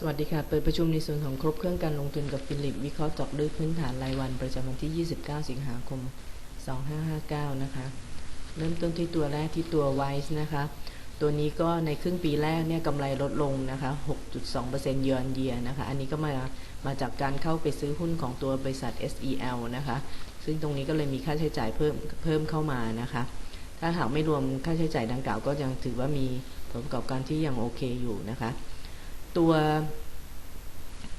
สวัสดีค่ะ เปิดประชุมในส่วนของครบเครื่องการลงทุนกับฟิลิป วิเคราะห์จาะลึกพื้นฐานรายวันประจำวันที่ 29 สิงหาคม 2559 นะคะ เริ่มต้นที่ตัวแรกที่ตัว Wise นะคะ ตัวนี้ก็ในครึ่งปีแรกเนี่ยกำไรลดลงนะคะ 6.2%เยือนเยียนะคะ อันนี้ก็มา มาจากการเข้าไปซื้อหุ้นของตัวบริษัท SEL นะคะ ซึ่งตรงนี้ก็เลยมีค่าใช้จ่ายเพิ่ม เพิ่มเข้ามานะคะ ถ้าหากไม่รวมค่าใช้จ่ายดังกล่าวก็ยังถือว่ามีผลประกอบการที่ยังโอเคอยู่นะคะ ตัว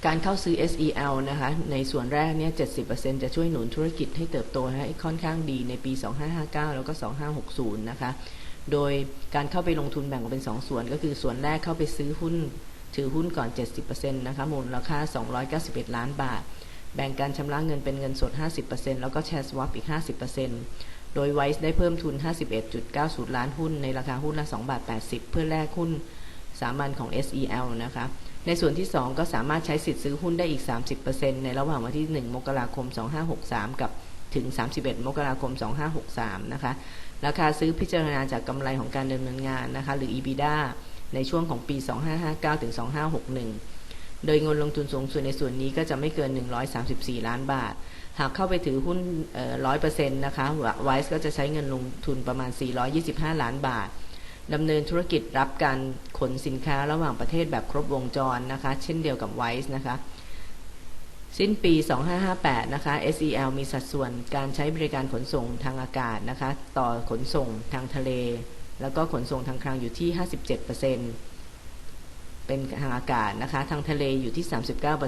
การเข้าซื้อ SEL นะคะ ในส่วนแรกเนี่ย 70%จะช่วยหนุนธุรกิจให้เติบโตให้ค่อนข้างดีในปี 2559 แล้วก็ 2560 นะคะ โดยการเข้าไปลงทุนแบ่งออกเป็น 2 ส่วน ก็คือส่วนแรกเข้าไปซื้อหุ้น ถือหุ้นก่อน 70%นะคะ มูลค่า 291 ล้านบาท แบ่งการชำระเงินเป็นเงินสด 50%แล้วก็แชร์สวอปอีก 50%โดยไวซ์ได้เพิ่มทุน 51.90 ล้านหุ้น ในราคาหุ้นละ 2 บาท 80 เพื่อแลกหุ้น สามัญของ SEL นะคะในส่วนที่ 2 ก็สามารถใช้สิทธิ์ซื้อหุ้นได้อีก 30%ในระหว่างวันที่ 1 มกราคม 2563 กับถึง 31 มกราคม 2563 นะคะ ราคาซื้อพิจารณาจากกำไรของการดำเนินงานนะคะ หรือ EBITDA ในช่วงของปี 2559 ถึง 2561 โดยเงินลงทุนสูงสุดในส่วนนี้ก็จะไม่เกิน 134 ล้านบาท หากเข้าไปถือหุ้นร้อยเปอร์เซ็นต์นะคะไวซ์ก็จะใช้เงินลงทุนประมาณ 425 ล้านบาท ดำเนินธุรกิจรับการขนสินค้าระหว่างประเทศแบบครบวงจรนะคะ เช่นเดียวกับไวซ์นะคะ สิ้นปี 2558 นะคะ SEL มีสัดส่วนการใช้บริการขนส่งทางอากาศนะคะ ต่อขนส่งทางทะเล แล้วก็ขนส่งทางคลังอยู่ที่ 57%เป็นทางอากาศนะคะ ทางทะเลอยู่ที่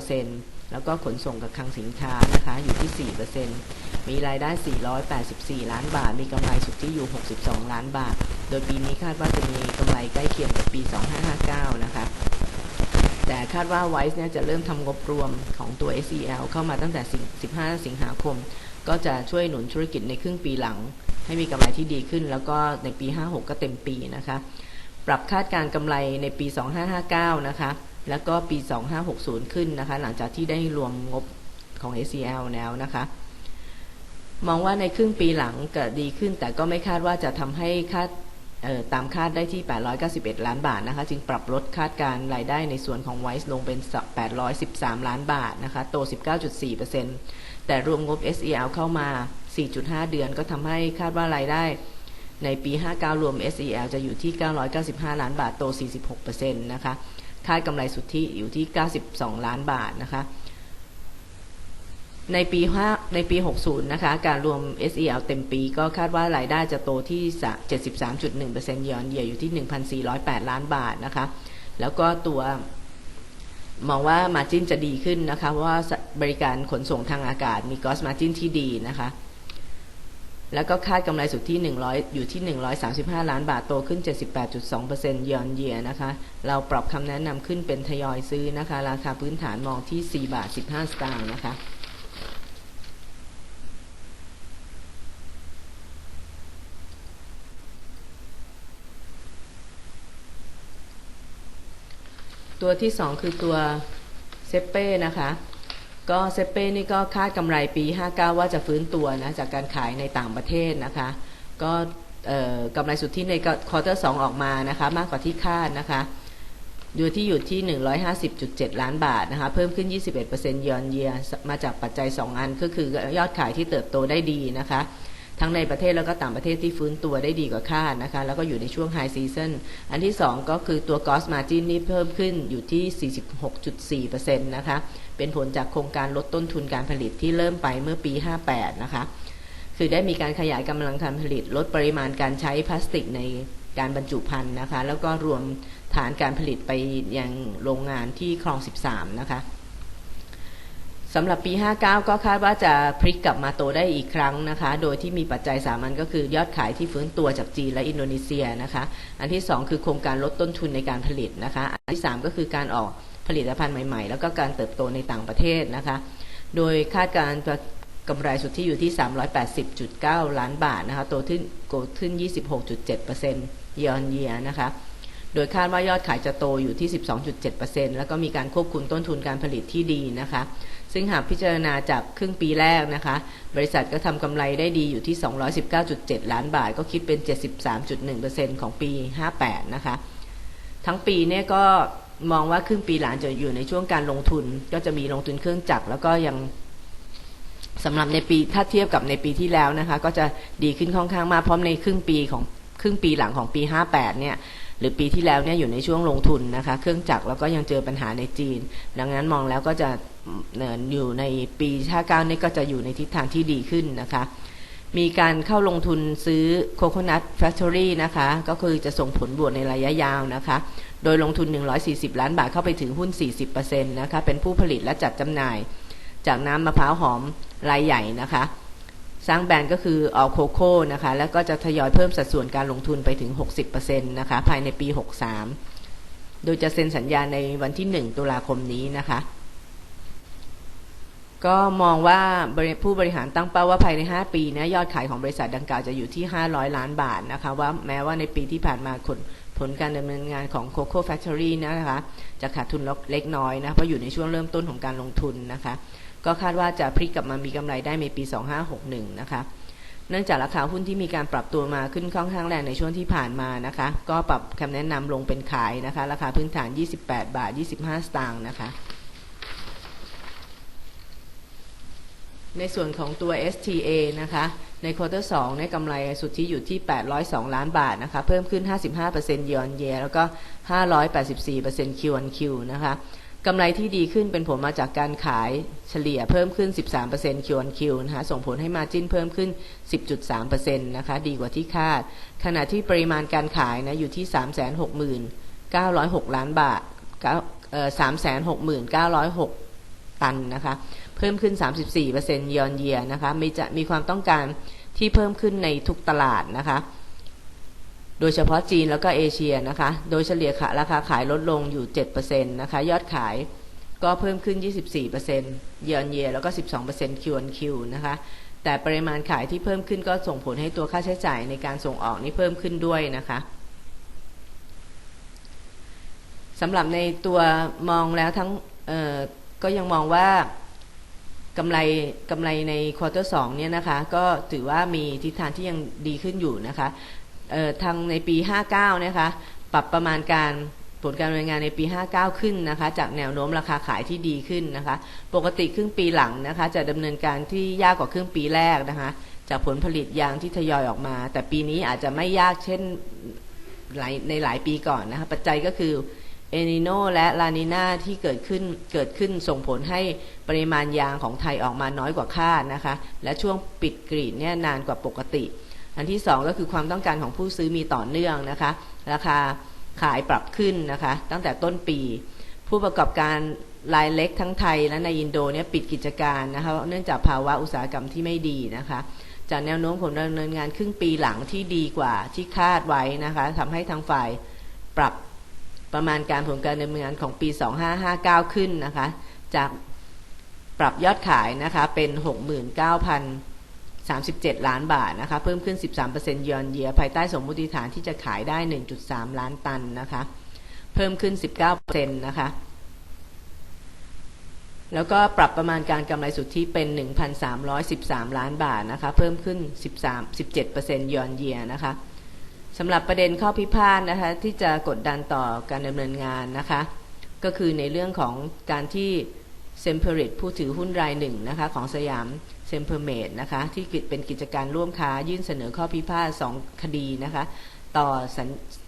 39%แล้วก็ขนส่งกับคลังสินค้านะคะอยู่ที่ 4% มีรายได้ 484 ล้านบาท มีกำไรสุทธิอยู่ 62 ล้านบาท โดยปีนี้คาดว่าจะมีกำไรใกล้เคียงกับปี 2559 นะคะ แต่คาดว่าไวซ์เนี่ยจะเริ่มทำงบรวมของตัว SEL เข้ามาตั้งแต่ 15 สิงหาคม ก็จะช่วยหนุนธุรกิจในครึ่งปีหลัง ให้มีกำไรที่ดีขึ้น แล้วก็ในปี 56 ก็เต็มปีนะคะ ปรับคาดการกำไรในปี 2559 นะคะ แล้วก็ปี 2560 ขึ้นนะคะ หลังจากที่ได้รวมงบของ SEL แล้วนะคะ มองว่าในครึ่งปีหลังก็ดีขึ้น แต่ก็ไม่คาดว่าจะทำให้คาดตามคาดได้ที่ 891 ล้านบาทนะคะ จึงปรับลดคาดการรายได้ในส่วนของไวซ์ลงเป็น 813 ล้านบาทนะคะ โต 19.4%แต่รวมงบ SEL เข้ามา 4.5 เดือนก็ทำให้คาดว่ารายได้ในปี 59 รวม SEL จะอยู่ที่ 995 ล้านบาท โต 46%นะคะ คาดกำไรสุทธิอยู่ที่ 92 ล้านบาทนะคะ ในปี5ในปี 60 นะคะ การรวม SEL เต็มปีก็คาดว่ารายได้จะโตที่ 73.1%ย้อนเยียอยู่ที่ 1,408 ล้านบาทนะคะ แล้วก็ตัวมองว่ามาจิ้นจะดีขึ้นนะคะว่าบริการขนส่งทางอากาศมีกอสมาจิ้นที่ดีนะคะ แล้วก็คาดกำไรสุทธิ100 อยู่ที่ 135 ล้านบาทโตขึ้น 78.2%ยอนเยียนะคะ เราปรับคำแนะนำขึ้นเป็นทยอยซื้อนะคะ ราคาพื้นฐานมองที่ 4 บาท 15 สตางค์นะคะ ตัวที่2คือตัวเซเป้นะคะ ก็เซเป้นี่ก็คาดกำไรปี 59 ว่าจะฟื้นตัวนะจากการขายในต่างประเทศนะคะ ก็กำไรสุทธิในควอเตอร์2ออกมานะคะ มากกว่าที่คาดนะคะดูที่อยู่ที่ 150.7 ล้านบาทนะคะ เพิ่มขึ้น 21%ยอนเยียมาจากปัจจัย 2 อันก็คือยอดขายที่เติบโตได้ดีนะคะ ทั้งในประเทศแล้วก็ต่างประเทศที่ฟื้นตัวได้ดีกว่าคาดนะคะ แล้วก็อยู่ในช่วงไฮซีซันอันที่ 2 ก็คือตัวกอสมาจินนี่เพิ่มขึ้นอยู่ที่ 46.4%นะคะ เป็นผลจากโครงการลดต้นทุนการผลิตที่เริ่มไปเมื่อปี 58 นะคะ คือได้มีการขยายกำลังการผลิต ลดปริมาณการใช้พลาสติกในการบรรจุภัณฑ์นะคะ แล้วก็รวมฐานการผลิตไปยังโรงงานที่คลอง 13 นะคะ สำหรับปี 59 ก็คาดว่าจะพลิกกลับมาโตได้อีกครั้งนะคะ โดยที่มีปัจจัยสามัญก็คือยอดขายที่ฟื้นตัวจากจีนและอินโดนีเซียนะคะ อันที่ 2 คือโครงการลดต้นทุนในการผลิตนะคะ อันที่ 3 ก็คือการออกผลิตภัณฑ์ใหม่ๆ แล้วก็การเติบโตในต่างประเทศนะคะ โดยคาดการกำไรสุทธิอยู่ที่ 380.9 ล้านบาทนะคะ โตขึ้นโกขึ้น 26.7%ยอนเยียนะคะ โดยคาดว่ายอดขายจะโตอยู่ที่ 12.7%แล้วก็มีการควบคุมต้นทุนการผลิตที่ดีนะคะ ซึ่งหากพิจารณาจากครึ่งปีแรกนะคะ บริษัทก็ทำกำไรได้ดีอยู่ที่ 219.7 ล้านบาท ก็คิดเป็น 73.1%ของปี 58 นะคะ ทั้งปีเนี่ยก็มองว่าครึ่งปีหลังจะอยู่ในช่วงการลงทุน ก็จะมีลงทุนเครื่องจักรแล้วก็ยังสำหรับในปีถ้าเทียบกับในปีที่แล้วนะคะ ก็จะดีขึ้นค่อนข้างมากเพราะในครึ่งปีของครึ่งปีหลังของปี 58 เนี่ย หรือปีที่แล้วเนี่ยอยู่ในช่วงลงทุนนะคะ เครื่องจักรแล้วก็ยังเจอปัญหาในจีน ดังนั้นมองแล้วก็จะเอ่ออยู่ในปี 59 นี่ก็จะอยู่ในทิศทางที่ดีขึ้นนะคะ มีการเข้าลงทุนซื้อ Coconut Factory นะคะ ก็คือจะส่งผลบวกในระยะยาวนะคะ โดยลงทุน 140 ล้านบาทเข้าไปถึงหุ้น 40%นะคะ เป็นผู้ผลิตและจัดจำหน่าย จากน้ำมะพร้าวหอมรายใหญ่นะคะ สร้างแบรนด์ก็คือออโคโค่นะคะแล้วก็จะทยอยเพิ่มสัดส่วนการลงทุนไปถึง 60%นะคะภายในปี 63 โดยจะเซ็นสัญญาในวันที่ 1 ตุลาคมนี้นะคะ ก็มองว่าผู้บริหารตั้งเป้าว่าภายใน 5 ปีนะยอดขายของบริษัทดังกล่าวจะอยู่ที่ 500 ล้านบาทนะคะว่าแม้ว่าในปีที่ผ่านมาผลผลการดำเนินงานของ Coco Factory นะคะ จะขาดทุนเล็กน้อยนะ เพราะอยู่ในช่วงเริ่มต้นของการลงทุนนะคะ ก็คาดว่าจะพลิกกลับมามีกำไรได้ในปี 2561 นะคะเนื่องจากราคาหุ้นที่มีการปรับตัวมาขึ้นค่อนข้างแรงในช่วงที่ผ่านมานะคะ ก็ปรับคำแนะนำลงเป็นขายนะคะ ราคาพื้นฐาน 28 บาท 25 สตางค์นะคะ ในส่วนของตัว STA นะคะ ในควอเตอร์2ในยกำไรสุทธิอยู่ที่ 802 ล้านบาทนะคะ เพิ่มขึ้น 55% year on year แล้วก็ 584% Q on Q นะคะ กำไรที่ดีขึ้นเป็นผลมาจากการขายเฉลี่ยเพิ่มขึ้น 13% Q on Q นะคะส่งผลให้มาจิ้นเพิ่มขึ้น 10.3%นะคะดีกว่าที่คาด ขณะที่ปริมาณการขายนะอยู่ที่ 360,906 ล้านบาทเอ่อ360,906 ตันนะคะ เพิ่มขึ้น 34%ยอนเยียนะคะมีจะมีความต้องการที่เพิ่มขึ้นในทุกตลาดนะคะ โดยเฉพาะจีนแล้วก็เอเชียนะคะ โดยเฉลี่ยราคาขายลดลงอยู่ 7%นะคะ ยอดขายก็เพิ่มขึ้น 24%เยอนเยียแล้วก็ 12% Q on Q นะคะ แต่ปริมาณขายที่เพิ่มขึ้นก็ส่งผลให้ตัวค่าใช้จ่ายในการส่งออกนี่เพิ่มขึ้นด้วยนะคะสำหรับในตัวมองแล้วทั้งก็ยังมองว่ากำไรกำไรในควอเตอร์สเนี่ยนะคะ ก็ถือว่ามีทิศทางที่ยังดีขึ้นอยู่นะคะ ทางในปี 59นะคะปรับประมาณการผลการดำเนินงานในปี 59 ขึ้นนะคะ จากแนวโน้มราคาขายที่ดีขึ้นนะคะ ปกติครึ่งปีหลังนะคะ จะดำเนินการที่ยากกว่าครึ่งปีแรกนะคะ จากผลผลิตยางที่ทยอยออกมา แต่ปีนี้อาจจะไม่ยากเช่นในหลายปีก่อนนะคะ ปัจจัยก็คือเอนิโนและลานินาที่เกิดขึ้นเกิดขึ้นส่งผลให้ปริมาณยางของไทยออกมาน้อยกว่าคาดนะคะ และช่วงปิดกรีดเนี่ยนานกว่าปกติ อันที่ 2 ก็คือความต้องการของผู้ซื้อมีต่อเนื่องนะคะ ราคาขายปรับขึ้นนะคะ ตั้งแต่ต้นปี ผู้ประกอบการรายเล็กทั้งไทยและในอินโดเนี่ยปิดกิจการนะคะเนื่องจากภาวะอุตสาหกรรมที่ไม่ดีนะคะ จากแนวโน้มผลดำเนินงานครึ่งปีหลังที่ดีกว่าที่คาดไว้นะคะทำให้ทางฝ่ายปรับประมาณการผลการดำเนินงานของปี 2559 ขึ้นนะคะ จากปรับยอดขายนะคะเป็น 69,000 37 ล้านบาทนะคะ เพิ่มขึ้น 13%ยอนเยียภายใต้สมมติฐานที่จะขายได้ 1.3 ล้านตันนะคะ เพิ่มขึ้น 19%นะคะ แล้วก็ปรับประมาณการกำไรสุทธิเป็น 1,313 ล้านบาทนะคะ เพิ่มขึ้น 13 17%ยอนเยียนะคะสำหรับประเด็นข้อพิพาทนะคะที่จะกดดันต่อการดำเนินงานนะคะ ก็คือในเรื่องของการที่ เซมเพอริตผู้ถือหุ้นรายหนึ่งนะคะของสยามเซมเพอร์เมดนะคะที่เป็นกิจการร่วมค้ายื่นเสนอข้อพิพาทสองคดีนะคะต่อส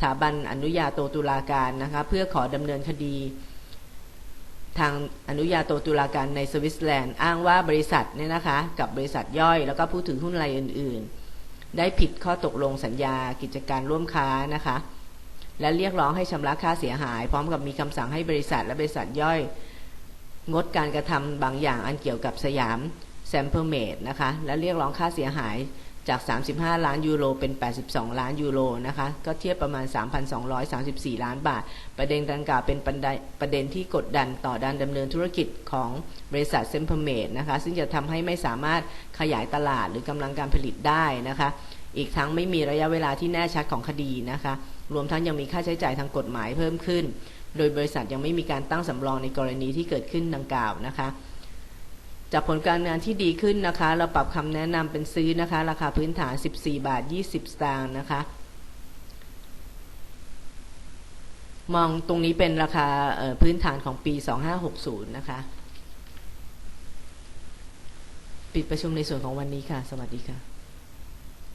ถาบันอนุญาโตตุลาการนะคะเพื่อขอดำเนินคดี ทางอนุญาโตตุลาการในสวิตเซอร์แลนด์อ้างว่าบริษัทเนี่ยนะคะกับบริษัทย่อยแล้วก็ผู้ถือหุ้นรายอื่น ๆ ได้ผิดข้อตกลงสัญญากิจการร่วมค้านะคะและเรียกร้องให้ชำระค่าเสียหาย พร้อมกับมีคำสั่งให้บริษัทและบริษัทย่อย งดการกระทำบางอย่างอันเกี่ยวกับสยามแซมเปอร์เมดนะคะ และเรียกร้องค่าเสียหายจาก 35 ล้านยูโร เป็น 82 ล้านยูโร นะคะ ก็เทียบประมาณ 3,234 ล้านบาท ประเด็นดังกล่าวเป็นประเด็นที่กดดันต่อด้านดำเนินธุรกิจของบริษัทเซมเพอร์เมดนะคะ ซึ่งจะทำให้ไม่สามารถขยายตลาดหรือกำลังการผลิตได้นะคะ อีกทั้งไม่มีระยะเวลาที่แน่ชัดของคดีนะคะ รวมทั้งยังมีค่าใช้จ่ายทางกฎหมายเพิ่มขึ้น โดยบริษัทยังไม่มีการตั้งสำรองในกรณีที่เกิดขึ้นดังกล่าวนะคะจากผลการงานที่ดีขึ้นนะคะ เราปรับคำแนะนำเป็นซื้อนะคะ ราคาพื้นฐาน 14 บาท 20 สตางค์นะคะ มองตรงนี้เป็นราคาพื้นฐานของปี 2560 นะคะ ปิดประชุมในส่วนของวันนี้ค่ะ สวัสดีค่ะ